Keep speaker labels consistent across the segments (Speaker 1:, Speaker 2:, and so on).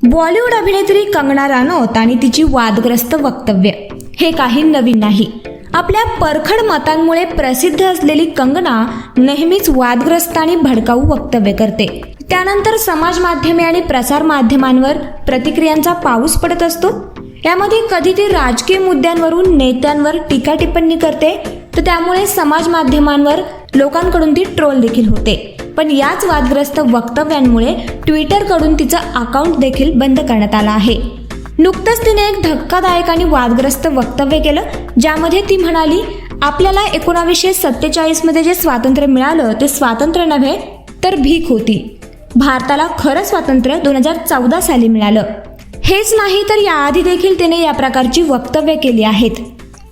Speaker 1: बॉलिवूड अभिनेत्री कंगना रानौत आणि तिची वादग्रस्त वक्तव्य. हे काही नवीन नाही. आपल्या परखड मतांमुळे प्रसिद्ध असलेली कंगना नेहमीच वादग्रस्त आणि भडकाऊ वक्तव्य करते. त्यानंतर समाज माध्यमे आणि प्रसार माध्यमांवर प्रतिक्रियांचा पाऊस पडत असतो. यामध्ये कधी ती राजकीय मुद्द्यांवरून नेत्यांवर टीका टिप्पणी करते तर त्यामुळे समाज माध्यमांवर लोकांकडून ती ट्रोल देखील होते. पण याच वादग्रस्त वक्तव्यांमुळे ट्विटरकडून तिचं अकाउंट देखील बंद करण्यात आलं आहे. नुकतंच तिने एक धक्कादायक आणि वादग्रस्त वक्तव्य केलं ज्यामध्ये ती म्हणाली आपल्याला एकोणावीसशे सत्तेचाळीसमध्ये जे स्वातंत्र्य मिळालं ते स्वातंत्र्य नव्हे तर भीक होती. भारताला खरं स्वातंत्र्य दोन हजार चौदा साली मिळालं. हेच नाही तर याआधी देखील तिने या प्रकारची वक्तव्य केली आहेत.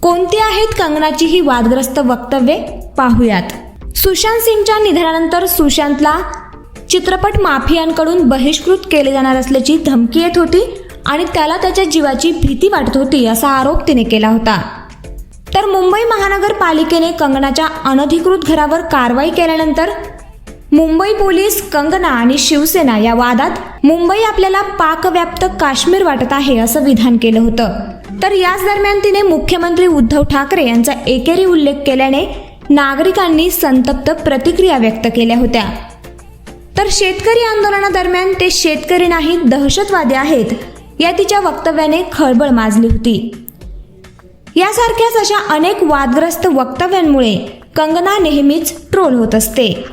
Speaker 1: कोणती आहेत कंगनाची ही वादग्रस्त वक्तव्ये? पाहूयात. सुशांत सिंगच्या निधनानंतर सुशांतला चित्रपट माफियांकडून बहिष्कृत केले जाणार असल्याची धमकी येत होती आणि त्याला त्याच्या जीवाची भीती वाटत होती असा आरोप तिने केला होता. तर मुंबई महानगरपालिकेने कंगनाच्या अनधिकृत घरावर कारवाई केल्यानंतर मुंबई पोलीस कंगना आणि शिवसेना या वादात मुंबई आपल्याला पाकव्याप्त काश्मीर वाटत आहे असं विधान केलं होतं. तर याच दरम्यान तिने मुख्यमंत्री उद्धव ठाकरे यांचा एकेरी उल्लेख केल्याने नागरिकांनी संतप्त प्रतिक्रिया व्यक्त केल्या होत्या. तर शेतकरी आंदोलनादरम्यान ते शेतकरी नाही दहशतवादी आहेत या तिच्या वक्तव्याने खळबळ माजली होती. यासारख्याच अशा अनेक वादग्रस्त वक्तव्यांमुळे कंगना नेहमीच ट्रोल होत असते.